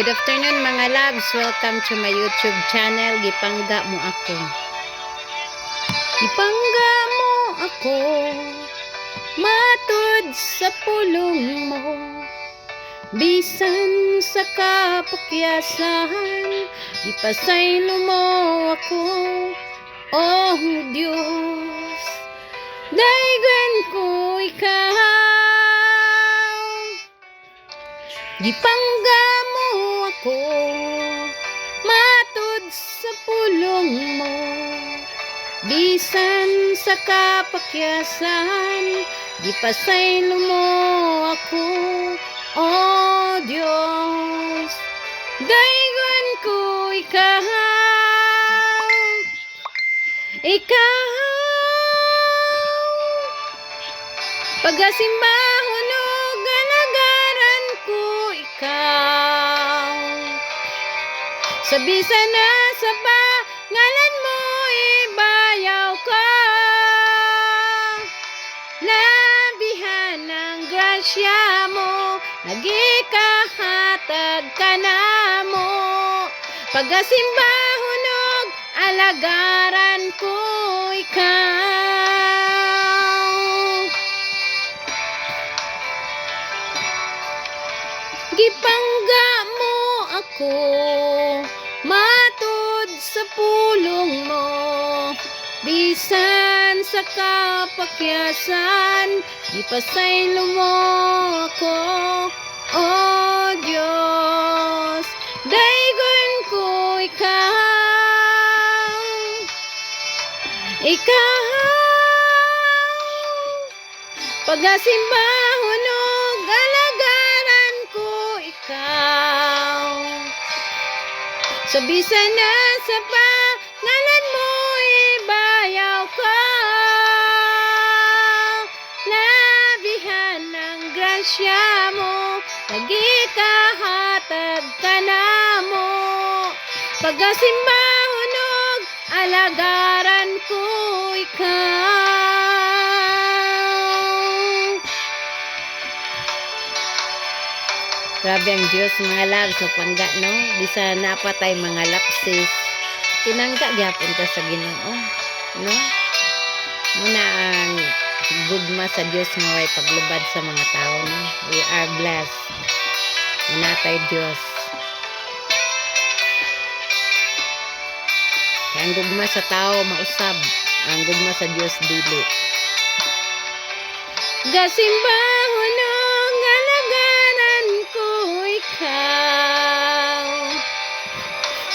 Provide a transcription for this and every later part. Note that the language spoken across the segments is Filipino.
Good afternoon mga loves. Welcome to my YouTube channel. Gipangga mo ako. Gipangga mo ako. Matud sa pulong mo. Bisan sa kapakyasan. Ipasaylo mo ako. Oh Diyos. Daigan ko ikaw. Gipangga pulong mo. Bisan sa kapakyasan Gipasaylo mo ako Oh Diyos. Daigon ko ikaw Ikaw. Pagasimbahon o galagaran ko ikaw Sabisa na sa pangalan mo ibayaw ka. Labihan ng grasya mo Nagikahatag ka na mo. Pagasimbahon og alagaran ko ikaw. Gipangga mo ako Matud sa pulong mo. Bisan sa kapakyasan Ipasaylo mo ako. Oh Diyos Daigon ko ikaw Ikaw Pagasimbahon Sabisa na sa pangalan mo ibayaw ka Labihan ng grasya mo Nagikahatag ka na mo. Pagasimbahon og alagaran Grabe ang Diyos mga loves sa pangga no. Bisa napatay mga lapses. Tinangga gyapon ta sa Ginoo, no? Muna ang gugma sa Diyos nga way paglubad sa mga tao no. We are blessed. Manatay Diyos. Kaya ang gugma sa tao mausab, ang gugma sa Diyos dili. Gasimbahon ikaw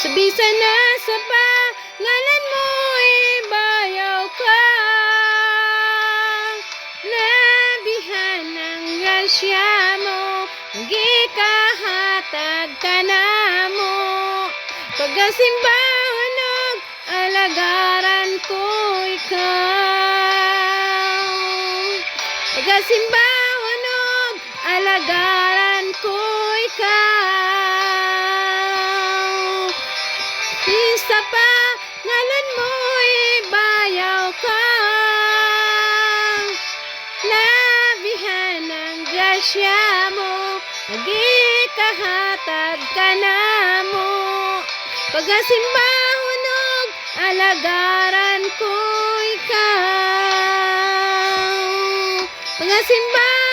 Sabisa na sa pangalan mo ibayaw ka. Labihan ng grasya mo Gikahatag ka na mo. Pagasimbahon og alagaran ko ikaw. Pagasimbahon og alagaran ko ikaw. Isa pa ngalan mo ibayaw ka. Labihan ng grasya mo Nagikahatag ka na mo. Pagasimbahon og alagaran ko ikaw. Pagasimbahon og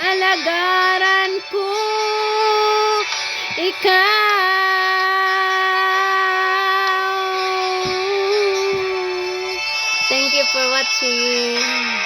alagaran ko ikaw Thank you for watching.